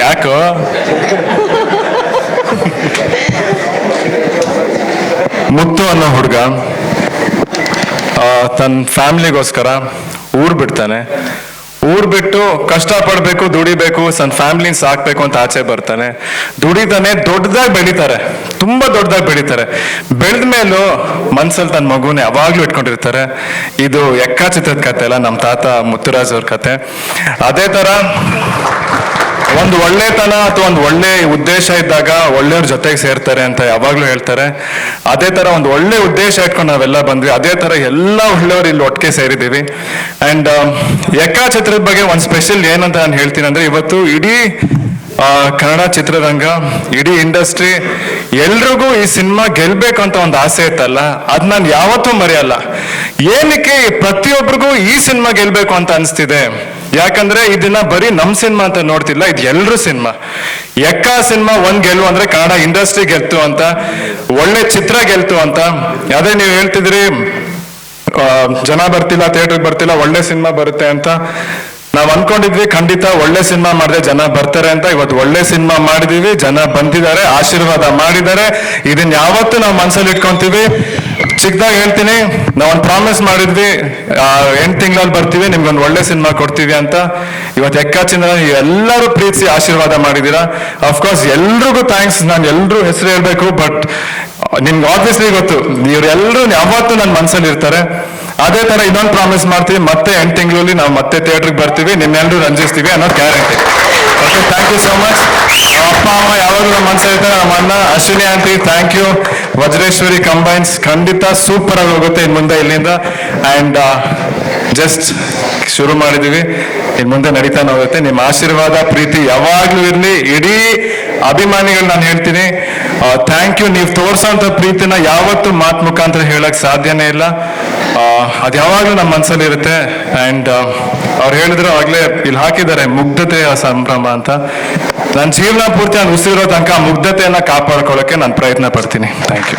ಯಾಕೋ? ಮುತ್ತು ಅನ್ನೋ ಹುಡುಗ ತನ್ನ ಫ್ಯಾಮಿಲಿಗೋಸ್ಕರ ಊರ್ ಬಿಡ್ತಾನೆ. ಊರ್ ಬಿಟ್ಟು ಕಷ್ಟಪಡಬೇಕು, ದುಡಿಬೇಕು ತನ್ನ ಫ್ಯಾಮಿಲಿನ ಸಾಕ್ಬೇಕು ಅಂತ ಆಚೆ ಬರ್ತಾನೆ. ದುಡಿತಾನೆ ದೊಡ್ಡದಾಗಿ ಬೆಳಿತಾರೆ, ತುಂಬಾ ದೊಡ್ಡದಾಗಿ ಬೆಳಿತಾರೆ. ಬೆಳೆದ ಮೇಲೂ ಮನ್ಸಲ್ಲಿ ತನ್ನ ಮಗುನ ಯಾವಾಗ್ಲೂ ಇಟ್ಕೊಂಡಿರ್ತಾರೆ. ಇದು ಎಕ್ಕ ಚಿತ್ರದ ಕತೆ ಅಲ್ಲ ನಮ್ಮ ತಾತ ಮುತ್ತುರಾಜ್ ಅವ್ರ ಕತೆ. ಅದೇ ತರ ಒಂದು ಒಳ್ಳೆತನ ಅಥವಾ ಒಂದು ಒಳ್ಳೆ ಉದ್ದೇಶ ಇದ್ದಾಗ ಒಳ್ಳೆಯವ್ರ ಜೊತೆಗೆ ಸೇರ್ತಾರೆ ಅಂತ ಯಾವಾಗ್ಲೂ ಹೇಳ್ತಾರೆ. ಅದೇ ತರ ಒಂದು ಒಳ್ಳೆ ಉದ್ದೇಶ ಇಟ್ಕೊಂಡು ನಾವೆಲ್ಲ ಬಂದ್ವಿ. ಅದೇ ತರ ಎಲ್ಲ ಒಳ್ಳೆಯವ್ರು ಇಲ್ಲಿ ಒಟ್ಟಿಗೆ ಸೇರಿದ್ದೀವಿ. ಅಂಡ್ ಯಕ್ಕಾ ಚಿತ್ರದ ಬಗ್ಗೆ ಒಂದು ಸ್ಪೆಷಲ್ ಏನಂತ ನಾನು ಹೇಳ್ತೀನಿ ಅಂದ್ರೆ ಇವತ್ತು ಇಡೀ ಕನ್ನಡ ಚಿತ್ರರಂಗ, ಇಡೀ ಇಂಡಸ್ಟ್ರಿ ಎಲ್ರಿಗೂ ಈ ಸಿನಿಮಾ ಗೆಲ್ಬೇಕು ಅಂತ ಒಂದು ಆಸೆ ಇತ್ತಲ್ಲ? ಅದ್ ನಾನು ಯಾವತ್ತೂ ಮರೆಯಲ್ಲ. ಏನಕ್ಕೆ ಪ್ರತಿಯೊಬ್ಬರಿಗೂ ಈ ಸಿನಿಮಾ ಗೆಲ್ಬೇಕು ಅಂತ ಅನಿಸ್ತಿದೆ? ಯಾಕಂದ್ರೆ ಇದನ್ನ ಬರೀ ನಮ್ ಸಿನಿಮಾ ಅಂತ ನೋಡ್ತಿಲ್ಲ, ಇದು ಎಲ್ರೂ ಸಿನಿಮಾ. ಎಕ್ಕ ಸಿನಿಮಾ ಒಂದ್ ಗೆಲ್ಲು ಅಂದ್ರೆ ಕನ್ನಡ ಇಂಡಸ್ಟ್ರಿ ಗೆಲ್ತು ಅಂತ, ಒಳ್ಳೆ ಚಿತ್ರ ಗೆಲ್ತು ಅಂತ. ಅದೇ ನೀವು ಹೇಳ್ತಿದ್ರಿ ಜನ ಬರ್ತಿಲ್ಲ, ಥಿಯೇಟರ್ಗೆ ಬರ್ತಿಲ್ಲ, ಒಳ್ಳೆ ಸಿನಿಮಾ ಬರುತ್ತೆ ಅಂತ. ನಾವ್ ಅನ್ಕೊಂಡಿದ್ವಿ ಖಂಡಿತ ಒಳ್ಳೆ ಸಿನಿಮಾ ಮಾಡಿದ್ರೆ ಜನ ಬರ್ತಾರೆ ಅಂತ. ಇವತ್ತು ಒಳ್ಳೆ ಸಿನಿಮಾ ಮಾಡಿದೀವಿ, ಜನ ಬಂದಿದ್ದಾರೆ, ಆಶೀರ್ವಾದ ಮಾಡಿದ್ದಾರೆ. ಇದನ್ನ ಯಾವತ್ತೂ ನಾವು ಮನ್ಸಲ್ಲಿ ಇಟ್ಕೊಂತೀವಿ. ಚಿಕ್ಕದಾಗಿ ಹೇಳ್ತೀನಿ, ನಾವೊಂದು ಪ್ರಾಮಿಸ್ ಮಾಡಿದ್ವಿ ಎಂಟು ತಿಂಗಳಲ್ಲಿ ಬರ್ತೀವಿ, ನಿಮ್ಗೊಂದು ಒಳ್ಳೆ ಸಿನಿಮಾ ಕೊಡ್ತೀವಿ ಅಂತ. ಇವತ್ತು ಎಕ್ಕಾಚಿಂದ ಎಲ್ಲರೂ ಪ್ರೀತಿಸಿ ಆಶೀರ್ವಾದ ಮಾಡಿದ್ದೀರಾ ಅಫ್ಕೋರ್ಸ್ ಎಲ್ರಿಗೂ ಥ್ಯಾಂಕ್ಸ್ ನಾನು ಎಲ್ಲರೂ ಹೆಸರು ಹೇಳ್ಬೇಕು ಬಟ್ ನಿಮ್ಗೆ ಆಬ್ವಿಯಸ್ಲಿ ಗೊತ್ತು ಇವರೆಲ್ಲರೂ ಯಾವತ್ತೂ ನನ್ನ ಮನ್ಸಲ್ಲಿ ಇರ್ತಾರೆ. ಅದೇ ತರ ಇನ್ನೊಂದು ಪ್ರಾಮಿಸ್ ಮಾಡ್ತೀವಿ ಮತ್ತೆ ಎಂಟು ತಿಂಗಳಲ್ಲಿ ನಾವು ಮತ್ತೆ ಥಿಯೇಟರ್ಗೆ ಬರ್ತೀವಿ ನಿಮ್ಮೆಲ್ಲರೂ ರಂಜಿಸ್ತೀವಿ ಅನ್ನೋದು guarantee okay thank you so much ಅಪ್ಪ, ಅಮ್ಮ ಯಾವಾಗಲೂ ನಮ್ಮ ಹೇಳ್ತಾರೆ, ನಮ್ಮ ಅಣ್ಣ Ashwini aunty thank you Vajreshwari combines ಖಂಡಿತ ಸೂಪರ್ ಆಗಿ ಹೋಗುತ್ತೆ ಇನ್ ಮುಂದೆ ಇಲ್ಲಿಂದ. ಅಂಡ್ ಜಸ್ಟ್ ಶುರು ಮಾಡಿದೀವಿ ಇನ್ ಮುಂದೆ ನಡೀತಾನೆ ಹೋಗುತ್ತೆ. ನಿಮ್ಮ ಆಶೀರ್ವಾದ, ಪ್ರೀತಿ ಯಾವಾಗ್ಲೂ ಇರಲಿ. ಇಡೀ ಅಭಿಮಾನಿಗಳು ನಾನು ಹೇಳ್ತೀನಿ. ಥ್ಯಾಂಕ್ ಯು ನೀವು ತೋರ್ಸೋಂಥ ಪ್ರೀತಿನ ಯಾವತ್ತು ಮಾತು ಮುಖಾಂತರ ಹೇಳಕ್ ಸಾಧ್ಯನೇ ಇಲ್ಲ. ಅದು ಯಾವಾಗಲೂ ನಮ್ಮ ಮನಸ್ಸಲ್ಲಿ ಇರುತ್ತೆ. ಆ್ಯಂಡ್ ಅವ್ರು ಹೇಳಿದ್ರು ಆಗ್ಲೇ, ಇಲ್ಲಿ ಹಾಕಿದ್ದಾರೆ ಮುಗ್ಧತೆಯ ಸಂಭ್ರಮ ಅಂತ. ನನ್ನ ಜೀವನ ಪೂರ್ತಿ ನಾನು ಉಸಿರೋ ತನಕ ಮುಗ್ಧತೆಯನ್ನು ಕಾಪಾಡ್ಕೊಳ್ಳೋಕ್ಕೆ ಕಾಪಾಡ್ಕೊಳ್ಳೋಕೆ ನಾನು ಪ್ರಯತ್ನ ಪಡ್ತೀನಿ. Thank you